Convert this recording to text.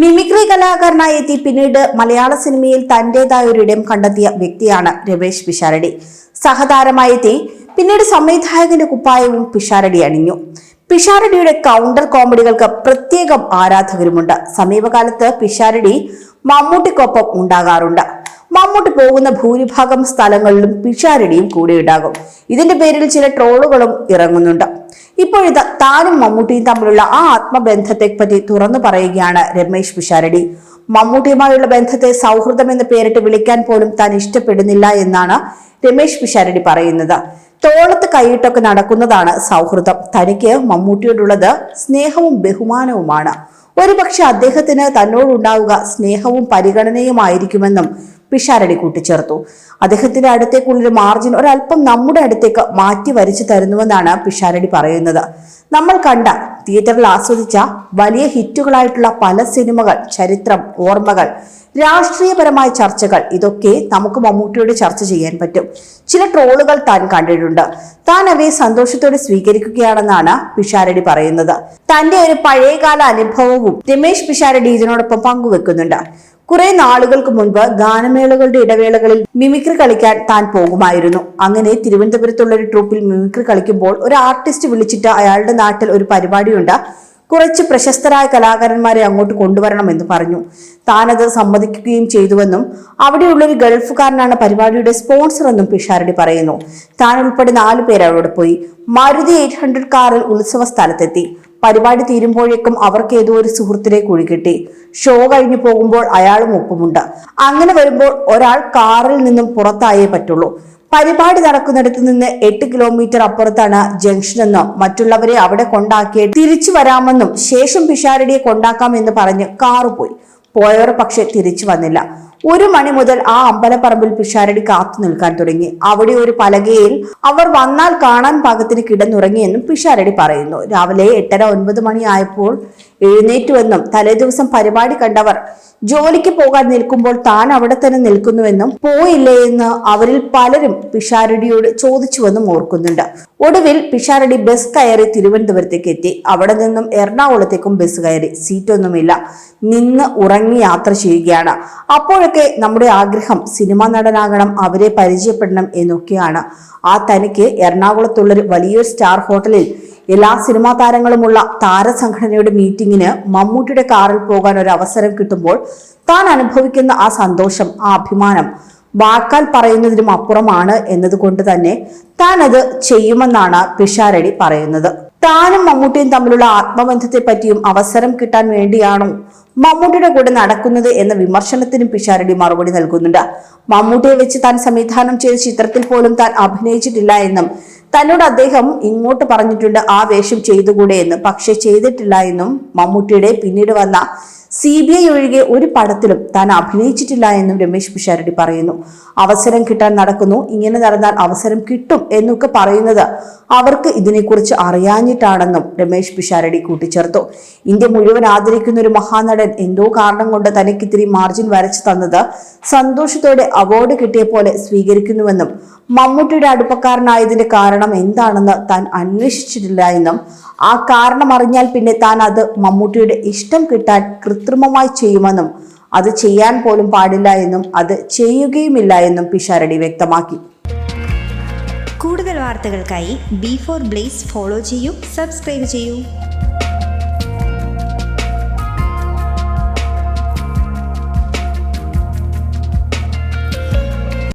Mimicry കലാകാരനായി എത്തി പിന്നീട് മലയാള സിനിമയിൽ തന്റേതായ ഇടം കണ്ടെത്തിയ വ്യക്തിയാണ് രമേശ് പിഷാരടി. സഹതാരമായി എത്തി പിന്നീട് സംവിധായകന്റെ കുപ്പായവും പിഷാരടി അണിഞ്ഞു. പിഷാരടിയുടെ കൗണ്ടർ കോമഡികൾക്ക് പ്രത്യേകം ആരാധകരുമുണ്ട്. സമീപകാലത്ത് പിഷാരടി മമ്മൂട്ടിക്കൊപ്പം ഉണ്ടാകാറുണ്ട്. മമ്മൂട്ടി പോകുന്ന ഭൂരിഭാഗം സ്ഥലങ്ങളിലും പിഷാരടിയും കൂടെ ഉണ്ടാകും. ഇതിന്റെ പേരിൽ ചില ട്രോളുകളും ഇറങ്ങുന്നുണ്ട്. ഇപ്പോഴിത് താനും മമ്മൂട്ടിയും തമ്മിലുള്ള ആ ആത്മബന്ധത്തെ പറ്റി തുറന്നു പറയുകയാണ് രമേശ് പിഷാരടി. മമ്മൂട്ടിയുമായുള്ള ബന്ധത്തെ സൗഹൃദം എന്ന് പേരിട്ട് വിളിക്കാൻ പോലും താൻ ഇഷ്ടപ്പെടുന്നില്ല എന്നാണ് രമേശ് പിഷാരടി പറയുന്നത്. തോളത്ത് കൈയിട്ടൊക്കെ നടക്കുന്നതാണ് സൗഹൃദം. തനിക്ക് മമ്മൂട്ടിയോടുള്ളത് സ്നേഹവും ബഹുമാനവുമാണ്. ഒരുപക്ഷെ അദ്ദേഹത്തിന് തന്നോടുണ്ടാവുക സ്നേഹവും പരിഗണനയുമായിരിക്കുമെന്നും പിഷാരടി കൂട്ടിച്ചേർത്തു. അദ്ദേഹത്തിന്റെ അടുത്തേക്കുള്ളൊരു മാർജിൻ ഒരല്പം നമ്മുടെ അടുത്തേക്ക് മാറ്റി വരച്ചു തരുന്നുവെന്നാണ് പിഷാരടി പറയുന്നത്. നമ്മൾ കണ്ട തിയേറ്ററിൽ ആസ്വദിച്ച വലിയ ഹിറ്റുകളായിട്ടുള്ള പല സിനിമകൾ ചരിത്രം ഓർമ്മകൾ രാഷ്ട്രീയപരമായ ചർച്ചകൾ ഇതൊക്കെ നമുക്ക് മമ്മൂട്ടിയോട് ചർച്ച ചെയ്യാൻ പറ്റും. ചില ട്രോളുകൾ താൻ കണ്ടിട്ടുണ്ട്. താൻ അവയെ സന്തോഷത്തോടെ സ്വീകരിക്കുകയാണെന്നാണ് പിഷാരടി പറയുന്നത്. തന്റെ ഒരു പഴയകാല അനുഭവവും രമേശ് പിഷാരടി ഇതിനോടൊപ്പം പങ്കുവെക്കുന്നുണ്ട്. കുറെ നാളുകൾക്ക് മുൻപ് ഗാനമേളകളുടെ ഇടവേളകളിൽ മിമിക്രി കളിക്കാൻ താൻ പോകുമായിരുന്നു. അങ്ങനെ തിരുവനന്തപുരത്തുള്ള ഒരു ട്രൂപ്പിൽ മിമിക്രി കളിക്കുമ്പോൾ ഒരു ആർട്ടിസ്റ്റ് വിളിച്ചിട്ട് അയാളുടെ നാട്ടിൽ ഒരു പരിപാടിയുണ്ട് കുറച്ച് പ്രശസ്തരായ കലാകാരന്മാരെ അങ്ങോട്ട് കൊണ്ടുവരണമെന്ന് പറഞ്ഞു. താനത് സമ്മതിക്കുകയും ചെയ്തുവെന്നും അവിടെയുള്ളൊരു ഗൾഫുകാരനാണ് പരിപാടിയുടെ സ്പോൺസർ എന്നും പിഷാരടി പറയുന്നു. താൻ ഉൾപ്പെടെ നാലു പേർ അവിടെ പോയി. മാരുതി എയ്റ്റ് ഹൺഡ്രഡ് കാറിൽ ഉത്സവ സ്ഥലത്തെത്തി. പരിപാടി തീരുമ്പോഴേക്കും അവർക്ക് ഏതോ ഒരു സുഹൃത്തിനെ കുഴി കിട്ടി. ഷോ കഴിഞ്ഞു പോകുമ്പോൾ അയാളും ഒപ്പമുണ്ട്. അങ്ങനെ വരുമ്പോൾ ഒരാൾ കാറിൽ നിന്നും പുറത്തായേ പറ്റുള്ളൂ. പരിപാടി നടക്കുന്നിടത്ത് നിന്ന് എട്ട് കിലോമീറ്റർ അപ്പുറത്താണ് ജംഗ്ഷൻ എന്നും മറ്റുള്ളവരെ അവിടെ കൊണ്ടാക്കി തിരിച്ചു വരാമെന്നും ശേഷം പിഷാരടിയെ കൊണ്ടാക്കാമെന്ന് പറഞ്ഞ് കാറ് പോയി പോയവർ പക്ഷെ തിരിച്ചു വന്നില്ല. ഒരു മണി മുതൽ ആ അമ്പലപ്പറമ്പിൽ പിഷാരടി കാത്തു നിൽക്കാൻ തുടങ്ങി. അവിടെ ഒരു പലകയിൽ അവർ വന്നാൽ കാണാൻ പാകത്തിന് കിടന്നുറങ്ങിയെന്നും പിഷാരടി പറയുന്നു. രാവിലെ എട്ടര ഒൻപത് മണി ആയപ്പോൾ എഴുന്നേറ്റുവെന്നും തലേദിവസം പരിപാടി കണ്ടവർ ജോലിക്ക് പോകാൻ നിൽക്കുമ്പോൾ താൻ അവിടെ തന്നെ നിൽക്കുന്നുവെന്നും പോയില്ലേ എന്ന് അവരിൽ പലരും പിഷാരടിയോട് ചോദിച്ചുവെന്നും ഓർക്കുന്നുണ്ട്. ഒടുവിൽ പിഷാരടി ബസ് കയറി തിരുവനന്തപുരത്തേക്ക് എത്തി. അവിടെ നിന്നും എറണാകുളത്തേക്കും ബസ് കയറി. സീറ്റൊന്നുമില്ല. നിന്ന് ഉറങ്ങി യാത്ര ചെയ്യുകയാണ്. അപ്പോഴൊക്കെ നമ്മുടെ ആഗ്രഹം സിനിമാ നടനാകണം അവരെ പരിചയപ്പെടണം എന്നൊക്കെയാണ്. ആ തനിക്ക് എറണാകുളത്തുള്ളൊരു വലിയൊരു സ്റ്റാർ ഹോട്ടലിൽ എല്ലാ സിനിമാ താരങ്ങളുമുള്ള താരസംഘടനയുടെ മീറ്റിങ്ങിന് മമ്മൂട്ടിയുടെ കാറിൽ പോകാൻ ഒരു അവസരം കിട്ടുമ്പോൾ താൻ അനുഭവിക്കുന്ന ആ സന്തോഷം ആ അഭിമാനം വാക്കാൽ പറയുന്നതിനും അപ്പുറമാണ് എന്നതുകൊണ്ട് തന്നെ താൻ അത് ചെയ്യുമെന്നാണ് പിഷാരടി പറയുന്നത്. താനും മമ്മൂട്ടിയും തമ്മിലുള്ള ആത്മബന്ധത്തെ പറ്റിയും അവസരം കിട്ടാൻ വേണ്ടിയാണോ മമ്മൂട്ടിയുടെ കൂടെ നടക്കുന്നത് എന്ന വിമർശനത്തിനും പിഷാരടി മറുപടി നൽകുന്നുണ്ട്. മമ്മൂട്ടിയെ വെച്ച് താൻ സംവിധാനം ചെയ്ത ചിത്രത്തിൽ പോലും താൻ അഭിനയിച്ചിട്ടില്ല എന്നും തന്നോട് അദ്ദേഹം ഇങ്ങോട്ട് പറഞ്ഞിട്ടുണ്ട് ആ വേഷം ചെയ്തുകൂടെ എന്ന് പക്ഷെ ചെയ്തിട്ടില്ല എന്നും മമ്മൂട്ടിയുടെ പിന്നീട് വന്ന സി ബി ഐ ഒഴികെ ഒരു പടത്തിലും താൻ അഭിനയിച്ചിട്ടില്ല എന്നും രമേശ് പിഷാരടി പറയുന്നു. അവസരം കിട്ടാൻ നടക്കുന്നു ഇങ്ങനെ നടന്നാൽ അവസരം കിട്ടും എന്നൊക്കെ പറയുന്നത് അവർക്ക് ഇതിനെക്കുറിച്ച് അറിയാഞ്ഞിട്ടാണെന്നും രമേശ് പിഷാരടി കൂട്ടിച്ചേർത്തു. ഇന്ത്യ മുഴുവൻ ആദരിക്കുന്ന ഒരു മഹാനടൻ എന്തോ കാരണം കൊണ്ട് തനിക്ക് ഇത്തിരി മാർജിൻ വരച്ചു തന്നത് സന്തോഷത്തോടെ അവാർഡ് കിട്ടിയ പോലെ സ്വീകരിക്കുന്നുവെന്നും മമ്മൂട്ടിയുടെ അടുപ്പക്കാരനായതിന്റെ കാരണം എന്താണെന്ന് താൻ അന്വേഷിച്ചിട്ടില്ല എന്നും ആ കാരണം അറിഞ്ഞാൽ പിന്നെ താൻ അത് മമ്മൂട്ടിയുടെ ഇഷ്ടം കിട്ടാൻ കൃത്രിമമായി ചെയ്യുമെന്നും അത് ചെയ്യാൻ പോലും പാടില്ല എന്നും അത് ചെയ്യുകയുമില്ല എന്നും പിഷാരടി വ്യക്തമാക്കി. കൂടുതൽ വാർത്തകൾക്കായി ബി ഫോർ ബ്ലേസ് ഫോളോ ചെയ്യൂ സബ്സ്ക്രൈബ് ചെയ്യൂ.